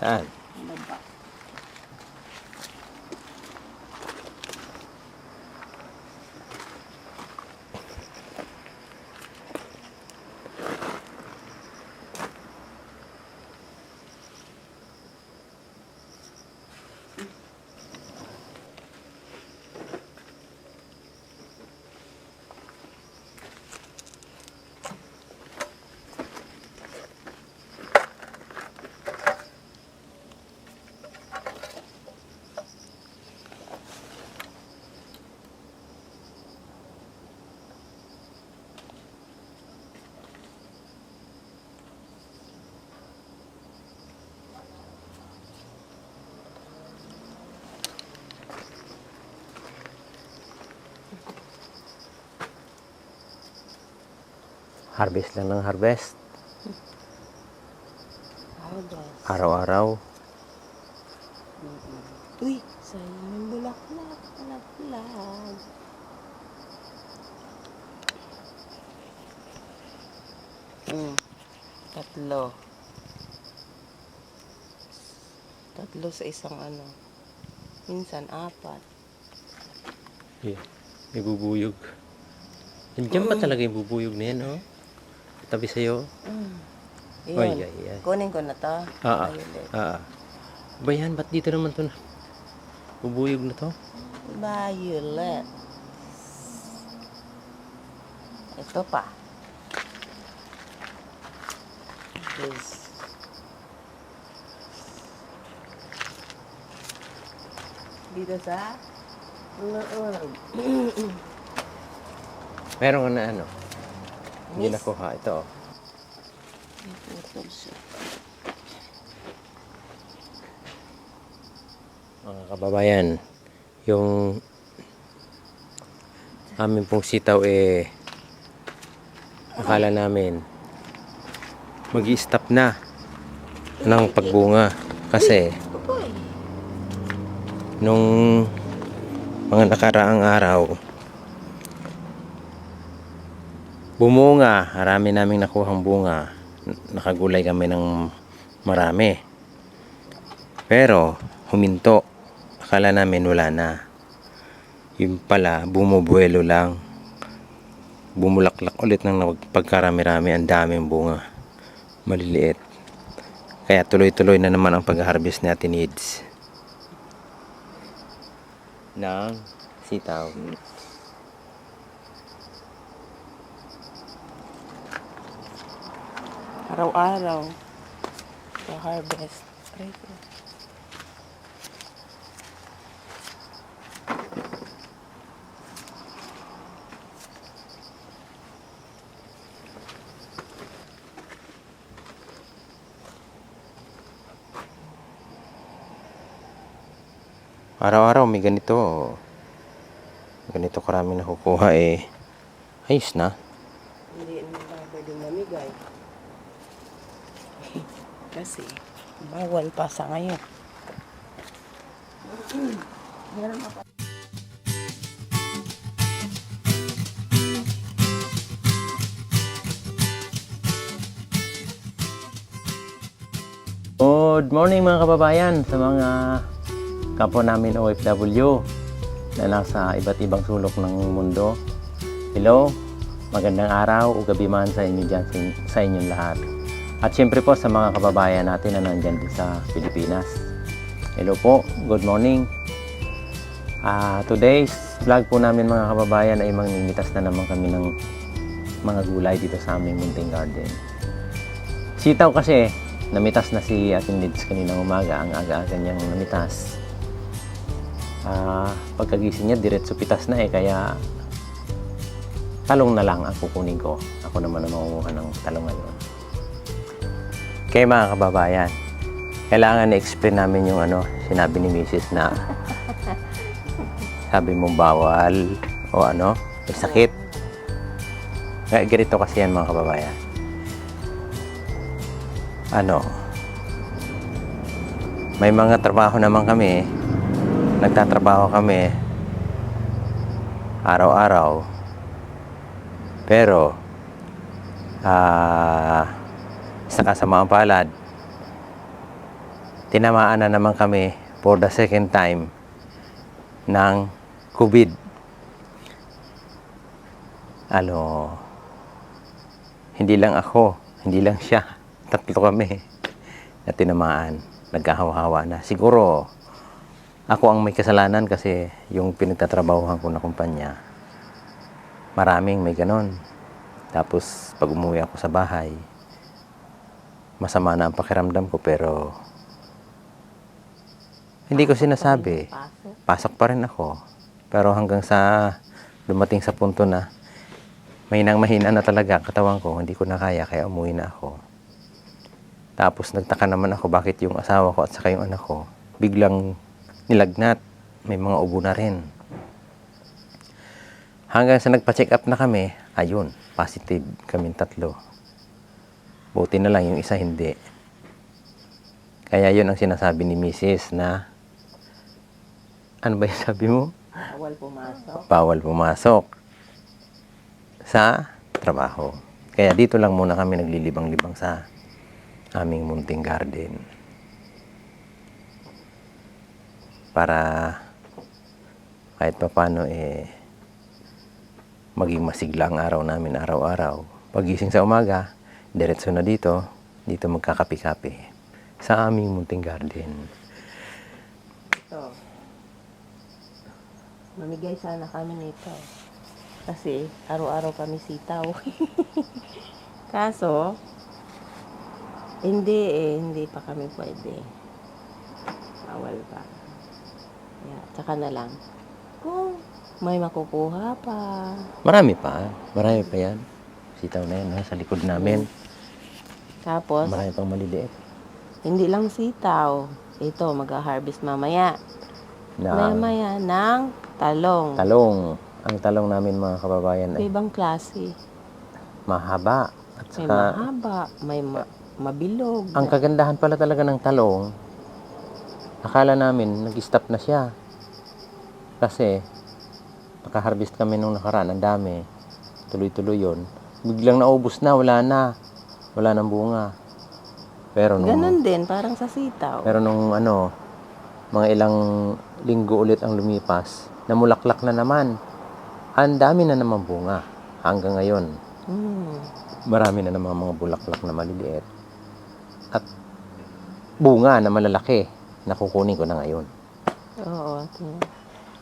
哎。Harvest lang ng harvest. Araw-araw. Uy, sayang yung bulaklak. Bulaklak. Mm. Tatlo. Tatlo sa isang ano. Minsan apat. Yeah. May bubuyog. Nandiyan pa talaga yung bubuyog na yan, oh. Tabi sa'yo. Mm. Ay, Yun. ay, ay. Kunin ko na to. Ah, ah. Ah. Ba yan? Ba't dito naman to na? Bubuyog na to? Violet. Ito pa. This. Dito sa. Meron ka na ano? Hindi Miss. nakuha. Ito, oh. Mga kababayan, yung amin pong sitaw eh akala namin mag stop na ng pagbunga kasi nung mga nakaraang araw bumunga. Marami naming nakuhang bunga. Nakagulay kami ng marami. Pero huminto. Akala namin wala na. Yun pala bumubuelo lang. Bumulaklak ulit ng pagkarami-rami. Ang daming bunga. Maliliit. Kaya tuloy-tuloy na naman ang pag-harvest natin needs. Ng sitaw. Araw-araw. Sa harvest. Aray ko. Araw-araw may ganito. Ganito karami nakukuha eh. Ayos na. Hindi naman pwedeng mamigay. Kasi, bawal pa sa ngayon. Good morning mga kababayan sa mga kapwa namin OFW na nasa iba't ibang sulok ng mundo. Hello, magandang araw o gabi man sa inyo dyan, sa inyong lahat. At syempre po sa mga kababayan natin na nandyan din sa Pilipinas. Hello po, good morning. Ah, today's vlog po namin mga kababayan ay mangingitas na naman kami ng mga gulay dito sa aming munting garden. Sitaw kasi, namitas na si Atin Lids kaninang umaga. Ang aga-aga niyang namitas. Ah, pagkagising niya, diretso pitas na eh. Kaya, talong na lang ang kukunin ko. Ako naman ang mangunguha ng talong ngayon. Kaya mga kababayan, kailangan i-explain namin yung ano, sinabi ni Mrs. na sabi mo bawal o ano, may sakit. Kaya ganito kasi yan mga kababayan ano, may mga trabaho naman kami, nagtatrabaho kami araw-araw. Pero, ah, sa kasamaang palad, tinamaan na naman kami for the second time ng COVID. Ano, hindi lang ako, hindi lang siya, tatlo kami na tinamaan, nagkahawa-hawa na. Siguro, ako ang may kasalanan kasi yung pinagtatrabahuhan ko na kumpanya, maraming may ganon. Tapos, pag umuwi ako sa bahay, masama na ang pakiramdam ko pero hindi ko sinasabi. Pasok. Pa rin ako. Pero hanggang sa dumating sa punto na mahinang mahina na talaga ang katawan ko, hindi ko na kaya kaya umuwi na ako. Tapos nagtaka naman ako bakit yung asawa ko at saka yung anak ko biglang nilagnat. May mga ubo na rin. Hanggang sa nagpa-check up na kami, ayun, positive kaming tatlo. Buti na lang yung isa hindi. Kaya yun ang sinasabi ni Mrs. na ano ba yung sabi mo? Bawal pumasok. Bawal pumasok sa trabaho. Kaya dito lang muna kami naglilibang-libang sa aming munting garden. Para kahit papano eh maging masigla ang araw namin araw-araw. Pagising sa umaga, diretso na dito, dito magkakapi-kapi sa aming munting garden. Ito. Mamigay sana kami nito. Kasi araw-araw kami sitaw. Kaso, hindi eh, hindi pa kami pwede. Bawal pa. Yeah, tsaka na lang. Kung may makukuha pa. Marami pa. Marami pa yan. Sitaw na yan, nasa likod namin. Tapos, Marami pang maliliit. hindi lang sitaw. Ito, mag-harvest mamaya. Na Mamaya ng talong. talong. Ang talong namin mga kababayan ay Ibang klase. mahaba. At May saka, mahaba, may ma- mabilog. ang kagandahan pala talaga ng talong, akala namin nag-stop na siya. Kasi, nakaharvest kami nung nakaraan, ang dami. Tuloy-tuloy yun. Biglang naubos na, wala na. Wala nang bunga. Pero nung, Ganon din, parang sa sitaw. pero nung ano, mga ilang linggo ulit ang lumipas, namulaklak na naman. Ang dami na naman bunga. Hanggang ngayon, Hmm. marami na naman mga bulaklak na maliliit. At bunga na malalaki na kukunin ko na ngayon. Oo. tingnan.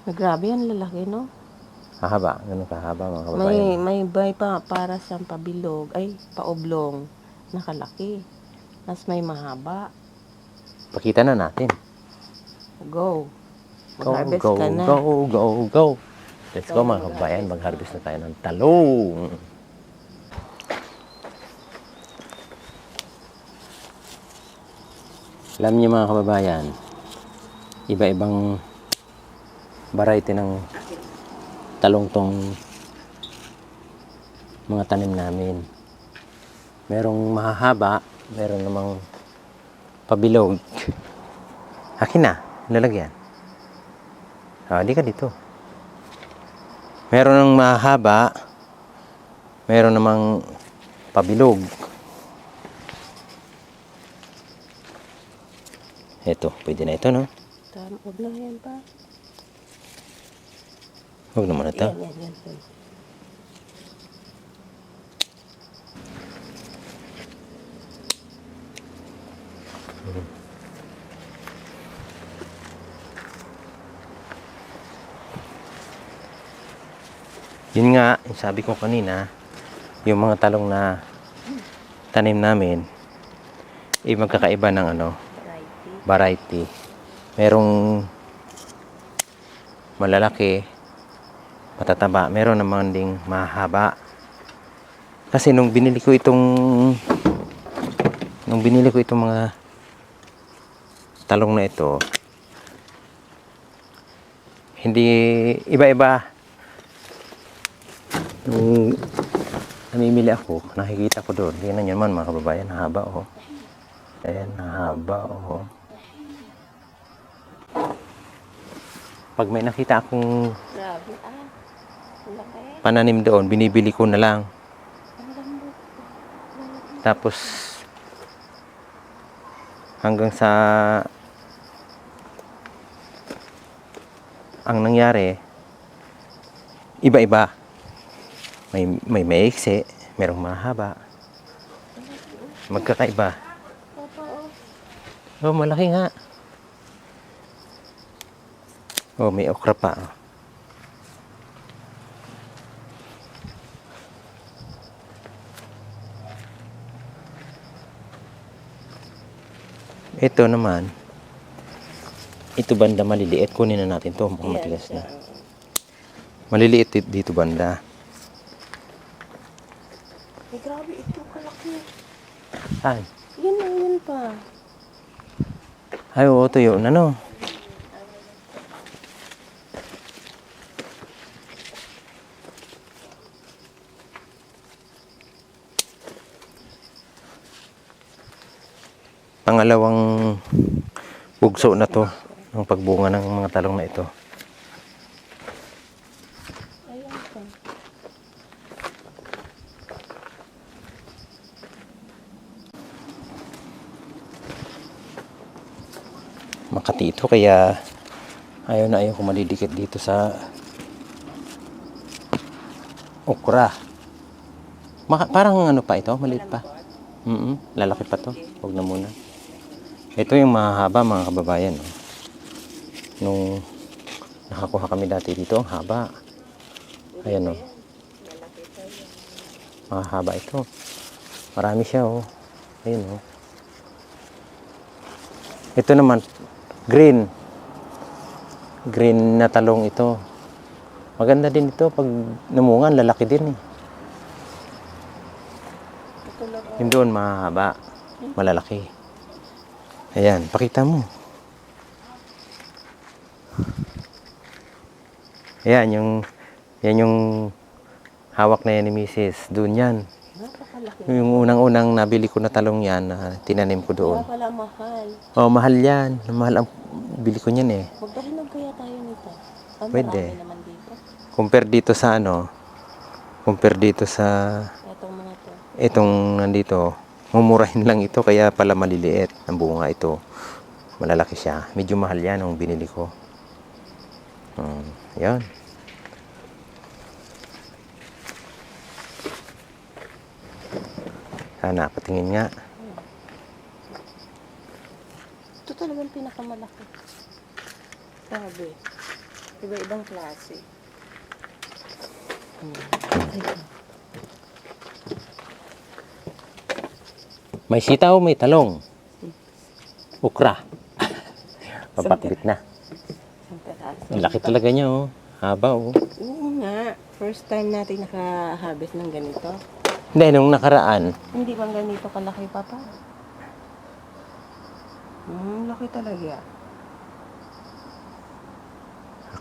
Grabe yan, lalaki, no? Hahaba, ganun kahaba mga May, kababayan. may bay pa para siyang pabilog. Ay, paoblong. Nakalaki. Mas may mahaba. Pakita na natin. Go. Go, Mag-harvest go, ka na. go, go, go. Let's go Go, mga kababayan, mag-harvest na tayo ng talong. Alam niyo mga kababayan, iba-ibang variety ng talong tong mga tanim namin. Merong mahahaba, meron namang pabilog. Akin na, lalagyan. Ah, di ka dito. Meron ng mahaba, meron namang pabilog. Ito, pwede na ito, no? Tama, huwag na yan pa. Huwag naman ito. Yun nga, sabi ko kanina, yung mga talong na tanim namin, eh magkakaiba ng ano, Righty. variety. Merong malalaki, matataba, meron naman ding mahaba. Kasi nung binili ko itong nung binili ko itong mga talong na ito, hindi iba-iba. Nung namimili ako, nakikita ko doon. Tingnan nyo naman mga kababayan, haba oh. Ayan, haba oh. Pag may nakita akong ah. Pananim doon, binibili ko na lang. Tapos, hanggang sa ang nangyari iba-iba may may maiksi merong mahaba magkakaiba oh malaki nga oh may okra pa oh. Ito naman. Ito banda maliliit. Kunin na natin to. Mukhang matigas na. maliliit di- dito banda. Ay, grabe, ito kalaki. ay. Yan na, yan pa. ay oo tuyo na no pangalawang bugso na to ng pagbunga ng mga talong na ito. Makati ito kaya ayaw na ayaw ko malidikit dito sa okra. Maka, parang ano pa ito, maliit pa. Mm lalaki pa to. Huwag na muna. Ito yung mahaba mga kababayan. oh. Nung nakakuha kami dati dito, ang haba. Ayan o. Oh. Mahaba ito. Marami siya oh. Ayun oh. Ito naman, green. Green na talong ito. Maganda din ito pag namungan, lalaki din eh. Yung doon mahaba, malalaki. Ayan, pakita mo. Ayan, yung yan yung hawak na yan ni Mrs. Doon yan. Napakalaki. Yung unang-unang nabili ko na talong yan, na tinanim ko Kaya doon. pala mahal. Oh, mahal yan. Mahal ang bili ko niyan eh. Magdahinog kaya tayo nito. Ah, Pwede. naman dito. Compare dito sa ano, compare dito sa Itong mga to. itong nandito, mumurahin lang ito kaya pala maliliit ang bunga ito. Malalaki siya. Medyo mahal yan ang binili ko. Hmm, yan. Sana, patingin nga. Ito talagang pinakamalaki. Sabi. Iba-ibang klase. May sitaw, may talong. Ukra. Papakbit na. Ang laki talaga niya, oh. Haba, oh. Oo nga. First time natin nakahabis ng ganito. Hindi, nung nakaraan, Hindi bang ganito kalaki, Papa? Hmm, laki talaga.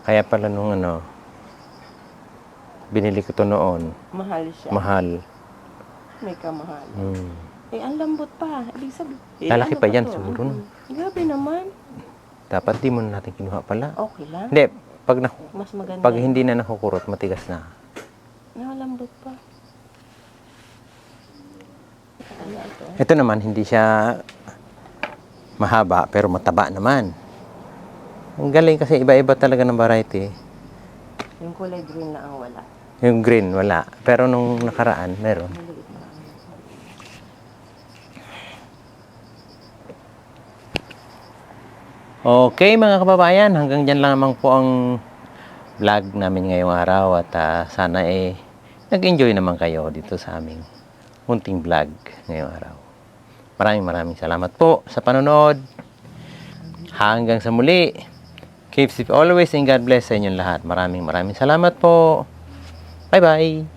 kaya pala nung ano, binili ko to noon, Mahal siya. mahal. May kamahal. Hmm. Eh, ang lambot pa. Ibig sabihin. Eh, Lalaki pa yan, to? siguro, no? Mhm. Grabe naman. Dapat di mo na natin kinuha pala. Okay lang. Hindi, pag, na, Mas maganda. pag hindi na nakukurot, matigas na. Nakalambot pa. Ano ito? Ito naman, hindi siya mahaba, pero mataba naman. Ang galing kasi iba-iba talaga ng variety. Yung kulay green na ang wala. Yung green, wala. Pero nung nakaraan, meron. Maliit na. Okay mga kababayan, hanggang dyan lang naman po ang vlog namin ngayong araw at ah, sana eh nag-enjoy naman kayo dito sa aming munting vlog ngayong araw. Maraming maraming salamat po sa panonood. Hanggang sa muli. Keep safe always and God bless sa inyong lahat. Maraming maraming salamat po. Bye-bye.